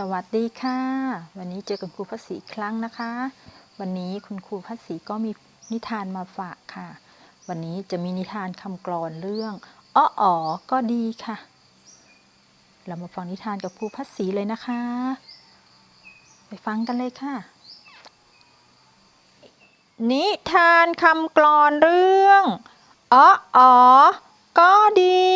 สวัสดีค่ะ วันนี้เจอกับครูพัศรีครั้งนะคะ วันนี้คุณครูพัศรีก็มีนิทานมาฝากค่ะ วันนี้จะมีนิทานคำกลอนเรื่องอ้ออ๋อก็ดีค่ะ เรามาฟังนิทานกับครูพัศรีเลยนะคะ ไปฟังกันเลยค่ะ นิทานคำกลอนเรื่องอ้ออ๋อก็ดี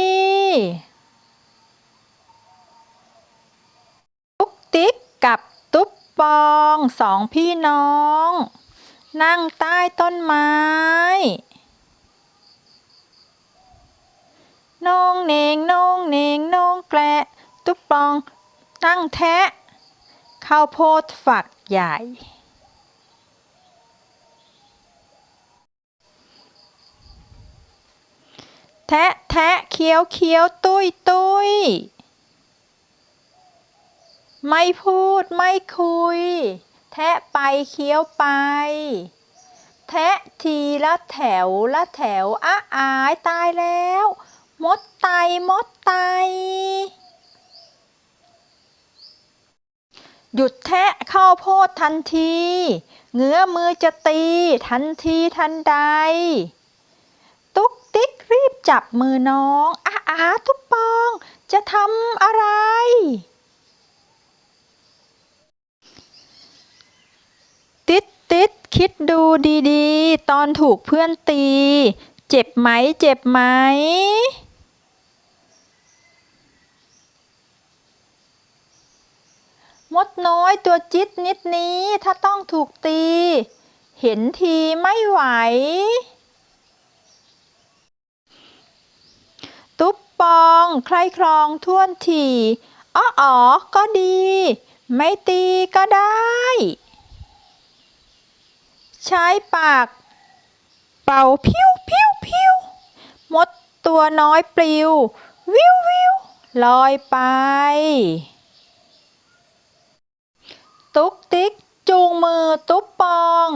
ติ๊กกับตุ๊บปองสองพี่น้อง นั่งใต้ต้นไม้ นงเนงนงเนงนงแกละตุ๊บปองนั่งแทะ ข้าวโพดฝักใหญ่ แทะแทะเคี้ยวเคี้ยวตุ้ยตุ้ย ไม่พูดไม่คุย แทะไปเคี้ยวไป แทะทีละแถวละแถวอ้าอายตายแล้ว มดไตมดไต หยุดแทะข้าวโพดทันที เงื้อมือจะตีทันทีทันใด ตุ๊กติ๊กรีบจับมือน้องอาอาทุกปอง จะทำอะไร ติดติด คิดดูดีๆ ตอนถูกเพื่อนตี เจ็บไหม เจ็บไหม มดน้อยตัวจิตนิดนี้ถ้าต้องถูกตี เห็นทีไม่ไหว ตุ๊บปองใครครองท่วนทีอ้ออ๋อก็ดี ไม่ตีก็ได้ ใช้ปาก เป่าพิ้วพิ้วพิ้วมดตัวน้อยปลิว วิววิวลอยไป ตุ๊กติ๊กจูงมือตุ๊บปอง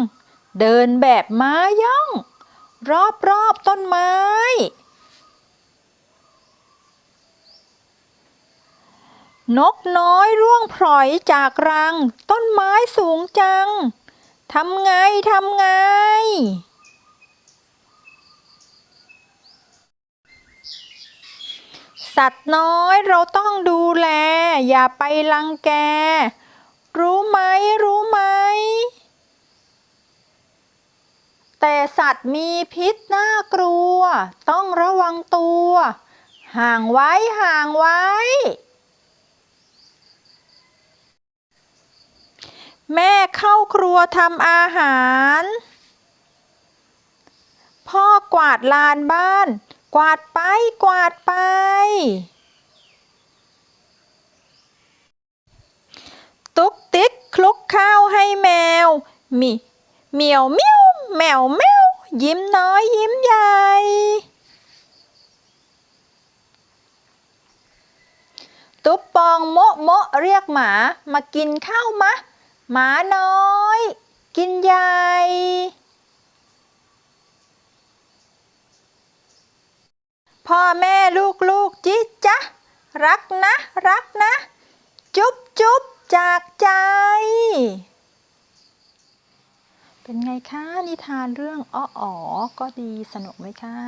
เดินแบบม้าย่อง รอบรอบต้นไม้ นกน้อยร่วงพลอยจากรัง ต้นไม้สูงจัง ทำไง ทำไง สัตว์น้อยเราต้องดูแล อย่าไปลังแก รู้ไหม รู้ไหม แต่สัตว์มีพิษน่ากลัว ต้องระวังตัว ห่างไว้ ห่างไว้ แม่เข้าครัวทำอาหาร พ่อกวาดลานบ้าน กวาดไปกวาดไป ตุ๊กติ๊กคลุกข้าวให้แมว มีเหมียวเมียวแมวแมวยิ้มน้อยยิ้มใหญ่ตุ๊บปองโมะโมะเรียกหมามากินข้าวมะ หมาน้อย กินใหญ่ พ่อแม่ลูกลูกจิจ๊ะ รักนะ รักนะ จุ๊บจุ๊บจากใจ เป็นไงคะ นิทานเรื่องอ้ออ๋อก็ดีสนุกไหมคะ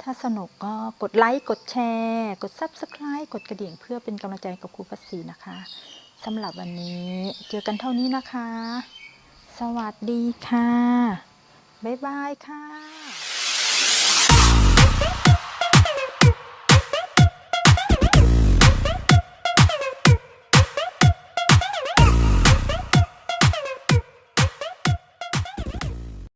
ถ้าสนุกก็กดไลค์ กดแชร์ กด Subscribe กดกระดิ่งเพื่อเป็นกำลังใจกับครูพัศรีนะคะ สำหรับวันนี้เจอกันเท่านี้นะคะ สวัสดีค่ะ บ๊ายบายค่ะ